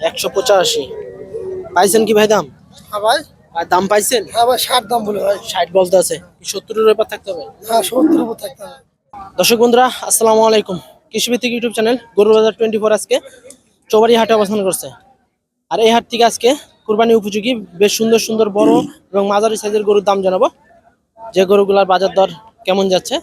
একশো পঁচাশি। পাইছেন কি ভাই দাম? হ্যাঁ ভাই। আর দাম পাইছেন? হ্যাঁ ভাই ষাট দাম বলে ভাই। ষাট বলতে আছে। সত্তরের ব্যাপার থাকতে হবে? হ্যাঁ সত্তর উপর থাকতে হবে। দর্শক বন্ধুরা আসসালামু আলাইকুম। কৃষিভিত্তিক ইউটিউব চ্যানেল গরু বাজার টোয়েন্টি ফোর আজকে চৌবাড়ি হাটে অবস্থান করছে। আর এই হাট থেকে আজকে কুরবানি উপযোগী বেশ সুন্দর সুন্দর বড় এবং মাঝারি সাইজের গরুর দাম জানাব। যে গরুগুলার বাজার দর কেমন যাচ্ছে।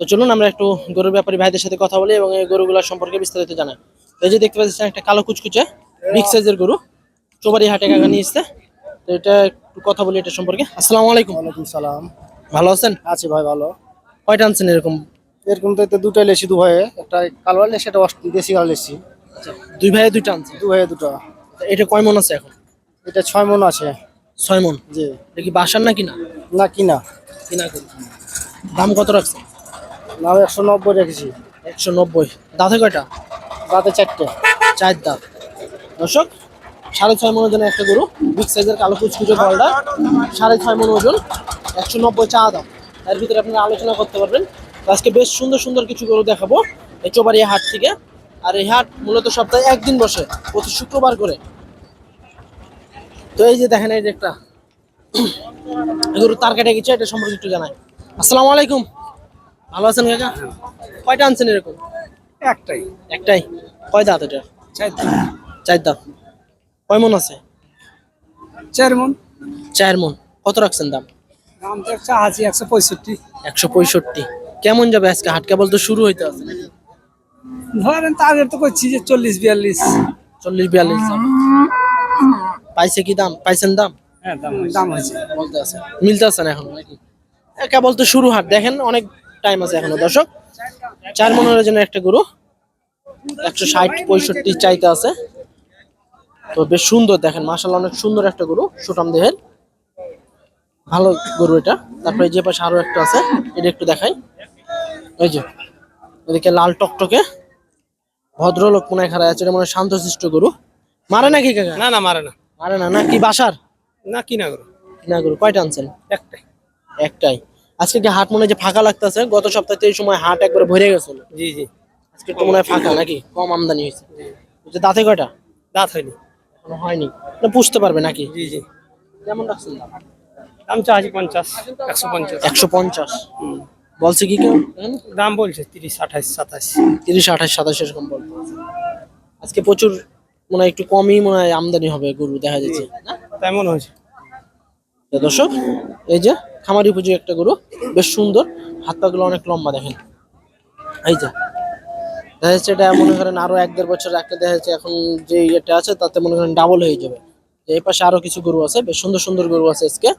তো চলুন আমরা একটু গরুর ব্যাপারী ভাইদের সাথে কথা বলি এবং এই গরুগুলার সম্পর্কে বিস্তারিত জানাই। এই যে দেখতে পাচ্ছেন একটা কালো কুচকুচে বিগ সাইজের গরু। চৌবাড়ি হাটে কাকা নিয়ে এসছে। তো এটা একটু কথা বলি এটা সম্পর্কে। আসসালামু আলাইকুম। ওয়ালাইকুম সালাম। ভালো আছেন? আছি ভাই ভালো। কয়টা আনছেন এরকম? এরকম তো এতে দুটাই লেসি দু ভাইয়ে। একটা কালো লেসি একটা দেশি কালো লেসি দুই ভাইয়ে দুইটা আনছেন? দু ভাইয়ে দুটো। এটা কয় মন আছে এখন? এটা ছয় মন আছে। ছয় মন? জি। এটা কি বাসার না? কিনা না কিনা। কিনা দাম কত রাখছে না একশো নব্বই রেখেছি। একশো নব্বই। দাঁতে কয়টা? রাতে চারটে চার দাঁত দর্শক, সাড়ে ছয় মন ওজনের একটা গরু বিগ সাইজের কালো কুচকুচো গলটা সাড়ে ছয় মন ওজন, একশো নব্বই চা দাম। তার ভিতরে আপনারা আলোচনা করতে পারবেন। আজকে বেশ সুন্দর সুন্দর কিছু গরু দেখাবো এই চোবাড়িয়া হাট থেকে। আর এই হাট মূলত সপ্তাহে একদিন বসে, প্রতি শুক্রবার করে। তো এই যে দেখেন, এই যে একটা গরু তার কেটে গেছে, এটা সম্পর্কে একটু জানাই। আসসালামু আলাইকুম। ভালো আছেন কাকা? কয়টা আনছেন এরকম? একটাই। একটাই। কয় দাঁত এটা? চার দাঁত। কয় মন আছে? চার মন। চার মন। কত রাখছেন দাম? দাম তো একটা আছে একশো পঁয়ষট্টি। একশো পঁয়ষট্টি। কেমন যাবে আজকে? হাট কেবল তো শুরু হইতে আছে? ধরেন টার্গেট তো করছি যে চল্লিশ বিয়াল্লিশ। চল্লিশ বিয়াল্লিশ দাম। পাইছে কি দাম? পাইছেন দাম? হ্যাঁ দাম দাম হয়েছে। বলতে আছে। মিলতে আছে না এখন কেবল তো শুরু হাট। দেখেন অনেক টাইম আছে এখনও। দর্শক চার মনের জন্য একটা গরু। একশো ষাট পঁয়ষট্টি চাইতে আছে। তো বেশ সুন্দর দেখেন মাসাল্লাহ অনেক সুন্দর একটা গরু সুটাম দেহের। ভালো গরু এটা। তারপরে যে পাশে আরও একটা আছে এটা একটু দেখাই। এই যে এদিকে লাল টকটকে। ভদ্রলোক মনে হয় আছে এটা মনে হয় শান্তশিষ্ট গরু। মারে নাকি কাকা? না না মারে না। মারে না না কি বাসার? না কিনা করো না গরু কয়টা আনছেন? একটাই। একটাই। আজকে কি হাট মনে যে ফাঁকা লাগতেছে? গত সপ্তাহে এই সময় হাট একবার ভরে গেছিল। জি জি। আজকে তো মনে হয় ফাঁকা নাকি? কম আমদানি হয়েছে। যে দাঁতে কয়টা? দাঁত হয়নি। এখনও হয়নি। না পুষতে পারবে নাকি? জি জি। কেমন রাখছেন দাম চাচ্ছি পঞ্চাশ একশো পঞ্চাশ। একশো পঞ্চাশ। বলছে কি কেউ? দাম বলছে তিরিশ আঠাশ সাতাশ। তিরিশ আঠাশ সাতাশ এরকম বলতে আজকে প্রচুর মনে হয় একটু কমই মনে হয় আমদানি হবে গরু দেখা যাচ্ছে। তেমন হয়েছে। দর্শক এই যে খামারি পুজো একটা গরু। বেশ সুন্দর। হাত পাগুলো অনেক লম্বা দেখেন। এই যে। দেখা যাচ্ছে এটা মনে করেন আরও এক দেড় বছর রাখলে দেখা যাচ্ছে এখন যে ইয়েটা আছে তাতে মনে করেন ডাবল হয়ে যাবে। এই পাশে আরও কিছু গরু আছে বেশ সুন্দর সুন্দর গরু আছে আজকে।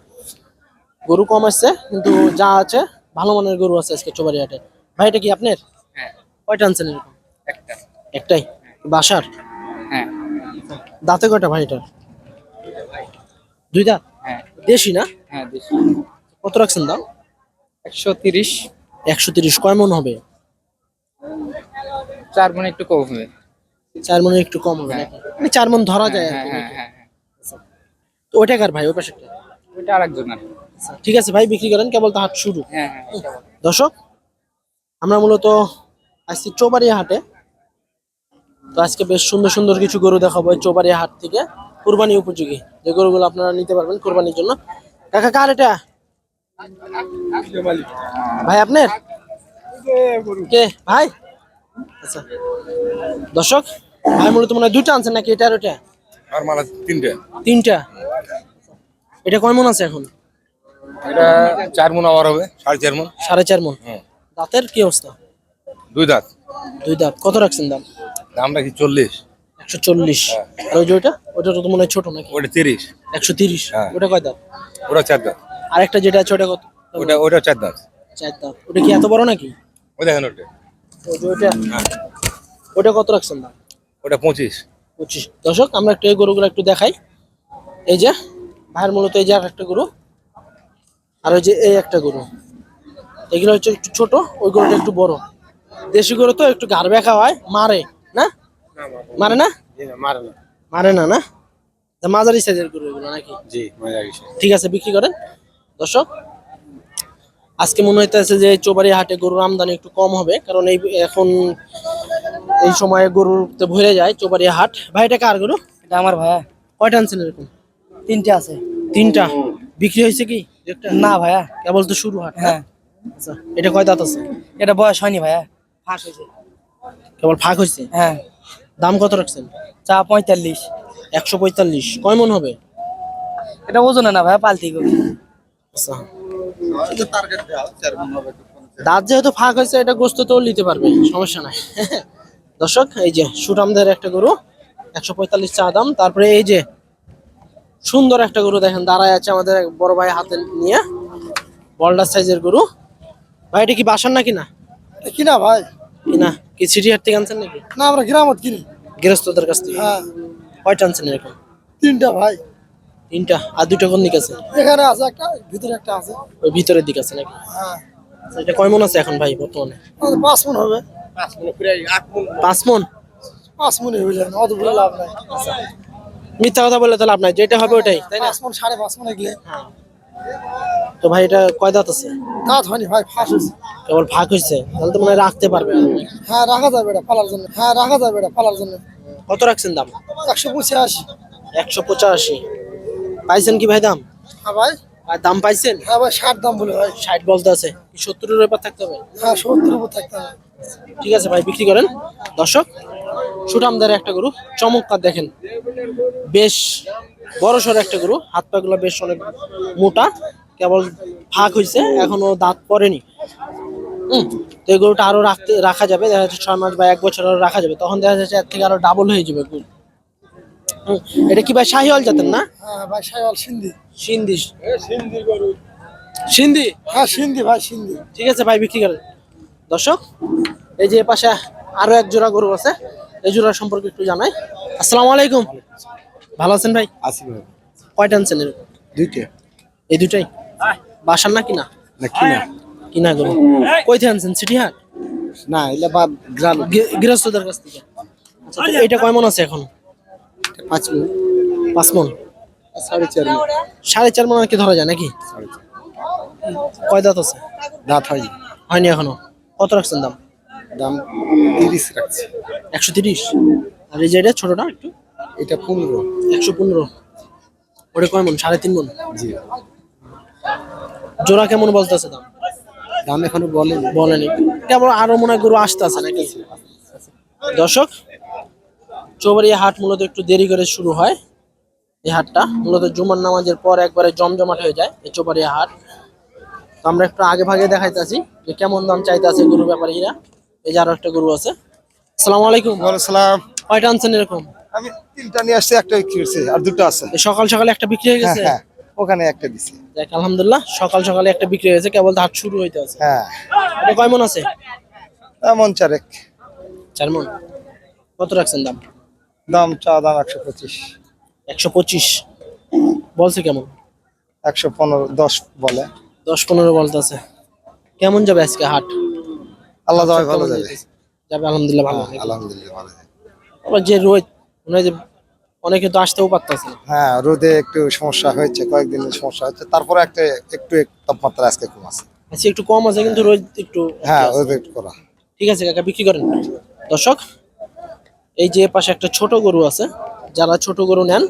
গরু কম আসছে কিন্তু যা আছে ভালো মানের গরু আছে আজকে চোবাড়ি হাটে ভাই এটা কি আপনার? হ্যাঁ। কয়টা আনছেন এরকম? একটা। একটাই? বাসার? হ্যাঁ। দাঁতে কয়টা ভাই এটা দুই দাঁত হ্যাঁ। দেশি না? হ্যাঁ বেশি কত রাখছেন দাম? একশো তিরিশ। একশো তিরিশ। কয় মন হবে? চার গুণে একটু কম হবে। চার মনে একটু কম হবে নাকি? মানে চার মন ধরা যায় আর হ্যাঁ কি হ্যাঁ নাকি? হ্যাঁ হ্যাঁ। তো ওইটা কার ভাই? ওই ওইটা আর আর আচ্ছা, ঠিক আছে ভাই বিক্রি করেন কেবল তো হাট শুরু। হ্যাঁ হ্যাঁ দর্শক আমরা মূলত আসছি চৌবাড়িয়া হাটে। তো আজকে বেশ সুন্দর সুন্দর কিছু গরু দেখাবো এই চৌবাড়িয়া হাট থেকে। কুরবানি উপযোগী। যে গরুগুলো আপনারা নিতে পারবেন কুরবানির জন্য। কাকা কার এটা? ভাই আপনার? কে? ভাই? আচ্ছা। দর্শক ভাই মূলত মনে হয় দুইটা আনছেন নাকি এটা আর ওটা আর মালা তিনটে। তিনটা। এটা কয় মন আছে এখন? এটা চার মন আবার হবে সাড়ে চার মন। সাড়ে চার মন। হ্যাঁ। দাঁতের কি অবস্থা? দুই দাঁত। দুই দাঁত। কত রাখছেন দাম? দাম রাখি চল্লিশ। একশো চল্লিশ। আর ওই যে ওইটা? ওটা তো মনে হয় ছোট নাকি? ওটা তিরিশ। একশো তিরিশ। হ্যাঁ। ওটা কয় দাঁত? ওটা চার দাঁত। আরেকটা যেটা আছে ওটা কত? ওটা ওটা চার দাঁত। চার দাঁত। ওটা কি এত বড় নাকি? ওই দেখেন ওটা। ওই যে ওইটা? ওটা কত রাখছেন দাম ওটা পঁচিশ। পঁচিশ। দর্শক আমরা একটু এই গরুগুলো একটু দেখাই। এই যে ভাইয়ের মূলত এই যে আর একটা গরু। আর ওই যে এই একটা গরু। এগুলো হচ্ছে একটু ছোট ওই গরুটা একটু বড়। দেশি গরু তো একটু ঘাড় বেঁকা হয় মারে না? মারে না। মারে না? মারে না। না মাঝারি সাইজের গরু এগুলো নাকি? জি গেছে ঠিক আছে বিক্রি করেন। দর্শক আজকে মনে হইতেছে যে চোবাড়ি হাটে গরুর আমদানি একটু কম হবে কারণ এই এখন এই সময়ে গরুতে ভরে যায় চোবাড়িয়া হাট। ভাই এটা কার গরু? এটা আমার ভাইয়া। কয়টা আনছেন এরকম? তিনটে আছে। তিনটা? বিক্রি হয়েছে কি? একটা? না ভাইয়া। কেবল তো শুরু হাট হ্যাঁ। আচ্ছা এটা কয় দাঁত আছে? এটা বয়স হয়নি ভাইয়া ফাঁস হয়েছে। কেবল ফাঁক হয়েছে? হ্যাঁ। দাম কত রাখছেন? চা পঁয়তাল্লিশ। একশো পঁয়তাল্লিশ। কয় মন হবে? এটা ওজনে না ভাইয়া পাল্টি গরু। আচ্ছা দাঁত যেহেতু ফাঁক হয়েছে এটা গোস্ত তো নিতে পারবে সমস্যা নাই। দর্শক এই যে সুটামদের একটা গরু একশো পঁয়তাল্লিশ চা দাম তারপরে এই যে সুন্দর একটা গরু দেখেন দাঁড়ায় আছে আমাদের বড় ভাই হাতে নিয়ে বল্ডার সাইজের গরু। ভাই এটা কি বাসার নাকি না? কিনা ভাই? কিনা কি সিটি হাট থেকে আনছেন নাকি? না আমরা গ্রামত কিনি। গৃহস্থদের কাছ থেকে? হ্যাঁ। কয়টা আনছেন এরকম? তিনটা ভাই। তিনটা আর দুইটা কোন দিকে আছে? এখানে আছে একটা ভিতরে একটা আছে। ওই ভিতরের দিকে আছে নাকি? হ্যাঁ। আচ্ছা, এটা কয় মন আছে এখন ভাই বর্তমানে? পাঁচ মন হবে। পাঁচ মন পাঁচ মনে? হইলে না অত বলে লাভ নাই। মিথ্যা কথা বললে তো লাভ নাই যেটা হবে ওটাই তাই না? পাঁচ মন সাড়ে পাঁচ মনে গেলে তো ভাই এটা কয় দাঁত আছে? দাঁত হয়নি ভাই ফাঁস হয়েছে। কেবল ফাঁক হয়েছে তাহলে তো মনে হয় রাখতে পারবে। হ্যাঁ রাখা যাবে এটা পালার জন্য। হ্যাঁ রাখা যাবে এটা পালার জন্য। কত রাখছেন দাম? একশো পঁচাশি। একশো পঁচাশি। পাইছেন কি ভাই দাম? হ্যাঁ ভাই। আর দাম পাইছেন? হ্যাঁ ভাই ষাট দাম বলে ভাই। ষাট বলতে আছে। সত্তরের ব্যাপার থাকতে হবে? হ্যাঁ সত্তর উপর থাকতে হবে। ঠিক আছে ভাই বিক্রি করেন। দর্শক সুটামদার একটা গরু চমৎকার দেখেন। বেশ বড় সড়ো একটা গরু হাত পাগুলো বেশ অনেক মোটা কেবল ফাঁক হয়েছে এখনও দাঁত পড়েনি। হুম তো এই গরুটা আরও রাখতে রাখা যাবে। দেখা যাচ্ছে ছয় মাস বা এক বছর আরও রাখা যাবে। তখন দেখা যাচ্ছে এর থেকে আরও ডাবল হয়ে যাবে গরু। এটা কি ভাই শাহিওয়াল জাতের না? হ্যাঁ ভাই সাইওয়াল সিন্ধি। সিন্ধি। সিন্ধি হ্যাঁ সিন্ধি ভাই সিন্ধি। ঠিক আছে ভাই বিক্রি করেন। দর্শক এই যে পাশে আরও এক জোড়া গরু আছে এই জোড়া সম্পর্কে একটু জানাই। আসসালামু আলাইকুম। ভালো আছেন ভাই? আসি ভাই। কয়টা আনছেন? দুইটা। এই দুটাই বাসার না কিনা? না কিনা। কিনা গরু। কই থেকে আনছেন? সিটি হাট না এলা বা গ্রাম গৃহস্থদের কাছ থেকে। আচ্ছা, এটা কয় মন আছে এখন? পাঁচ মিনিট। পাঁচ মন। সাড়ে চার মিনিট। সাড়ে চার মন আর কি ধরা যায় নাকি? কয় দাঁত আছে? দাঁত হয়নি। হয়নি এখনও। কত রাখছেন দাম? দাম তিরিশ রাখছে। একশো তিরিশ? আর এই যে এটা ছোটটা একটু? এটা পনেরো। একশো পনেরো। ওটা কয় মন? সাড়ে তিন মন? জি। জোড়া কেমন বলতেছে দাম? দাম এখনও বলেন। বলেনি। কেমন আরও মনে হয় গরু আসতে আছে নাকি? দর্শক চৌবাড়িয়া হাট মূলত একটু দেরি করে শুরু হয়। এই হাটটা মূলত জুমার নামাজের পর একবারে জমজমাট হয়ে যায় এই চৌবাড়িয়া হাট। তো আমরা একটু আগে ভাগে দেখাইতেছি যে কেমন দাম চাইতেছে গরু ব্যাপারীরা। এই যে আরও একটা গরু আছে। আসসালামু আলাইকুম। সালাম কয়টা আনছেন এরকম? আমি তিনটা নিয়ে আসছি একটা বিক্রি করছি আর দুটো আছে। সকাল সকালে একটা বিক্রি হয়ে হ্যাঁ গেছে? হ্যাঁ ওখানে একটা দিছি। দেখ আলহামদুলিল্লাহ সকাল সকালে একটা বিক্রি হয়েছে কেবল হাট শুরু হইতে আছে। হ্যাঁ। এটা কয় মন আছে? এমন চারেক। চার মন। কত রাখছেন দাম? দাম চা দাম একশো পঁচিশ। একশো পঁচিশ। বলছে কেমন? একশো পনেরো দশ বলে। দশ পনেরো বলতেছে কেমন যাবে আজকে হাট? আল্লাহ যাবে ভালো যাবে। যাবে? আলহামদুলিল্লাহ ভালো। হ্যাঁ, আলহামদুলিল্লাহ ভালো যাবে। আবার যে রোদ মনে হয় যে অনেকে তো আসতেও পারতেছে হ্যাঁ রোদে একটু সমস্যা হয়েছে কয়েকদিন সমস্যা হচ্ছে তারপরে একটা একটু তাপমাত্রা আজকে কম আছে। আজকে একটু কম আছে কিন্তু রোদ একটু হ্যাঁ রোদ একটু করা। ঠিক আছে কাকা বিক্রি করেন। দর্শক এই যে পাশে একটা ছোট গরু আছে যারা ছোট গরু নেন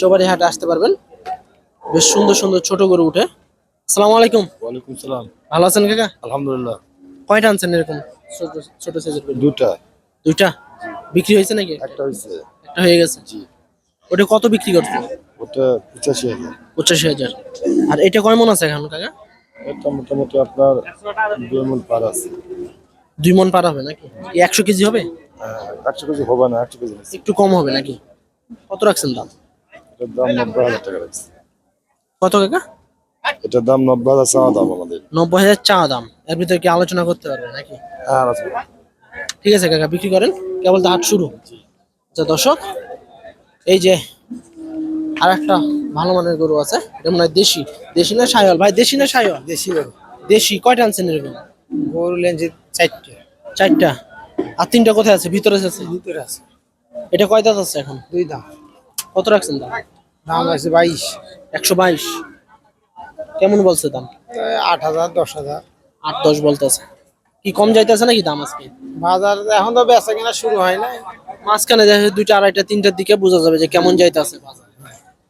চৌবাড়ি হাটে আসতে পারবেন। বেশ সুন্দর সুন্দর ছোট গরু উঠে। আসসালামু আলাইকুম। ওয়ালাইকুম সালাম। ভালো আছেন কাকা? আলহামদুলিল্লাহ। কয়টা আনছেন এরকম? ছোট ছোট সাইজের দুটা দুইটা। বিক্রি হয়েছে নাকি? একটা হয়েছে। একটা হয়ে গেছে? জি। ওটা কত বিক্রি করছে ওটা পঁচাশি হাজার। পঁচাশি হাজার। আর এটা কয় মন আছে এখন কাকা? এটা মোটামুটি আপনার দুই মন পার আছে। দুই মন পার হবে নাকি? একশো কেজি হবে? একশো কেজি হবে না একশো কেজি একটু কম হবে নাকি? কত রাখছেন দাম? এটার দাম নব্বই হাজার টাকা রাখছে। কত কাকা? এটার দাম নব্বই হাজার চাওয়া দাম আমাদের। নব্বই হাজার চা দাম। এর ভিতরে কি আলোচনা করতে পারবে নাকি? হ্যাঁ আছে। ঠিক আছে কাকা বিক্রি করেন। কেবল তো হাট শুরু। আচ্ছা দর্শক এই যে আর একটা ভালো মানের গরু আছে এটা মনে হয় দেশি। দেশি না সাইওয়াল? ভাই দেশি না সাইওয়াল? দেশি গরু। দেশি কয়টা আনছেন এরকম? গরু লেন্সে চারটে। চারটা। আর তিনটা কোথায় আছে? ভিতরে আছে? ভিতরে আছে। এটা কয় দাঁত আছে এখন? দুই দাম কত রাখছেন দাম? দাম আছে বাইশ। একশো বাইশ। কেমন বলছে দাম? আট হাজার দশ হাজার। আট দশ বলতেছে। কি কম যাইতেছে নাকি দাম আজকে? বাজার এখন তো বেচা কিনা শুরু হয় না মাঝখানে দেখা দুইটা আড়াইটা তিনটার দিকে বোঝা যাবে যে কেমন যাইতেছে বাজার।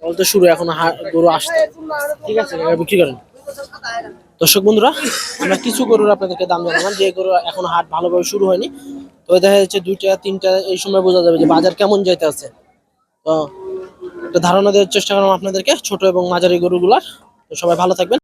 তো শুরু এখন গরু আসতে ঠিক আছে বিক্রি করেন। দর্শক বন্ধুরা আমরা কিছু গরুর আপনাদেরকে দাম জানালাম। যে গরু এখন হাট ভালোভাবে শুরু হয়নি তো দেখা যাচ্ছে দুইটা, তিনটা, এই সময় বোঝা যাবে যে বাজার কেমন যাইতে আছে তো একটা ধারণা দেওয়ার চেষ্টা করলাম আপনাদেরকে, ছোট এবং মাঝারি গরুগুলার। তো সবাই ভালো থাকবেন।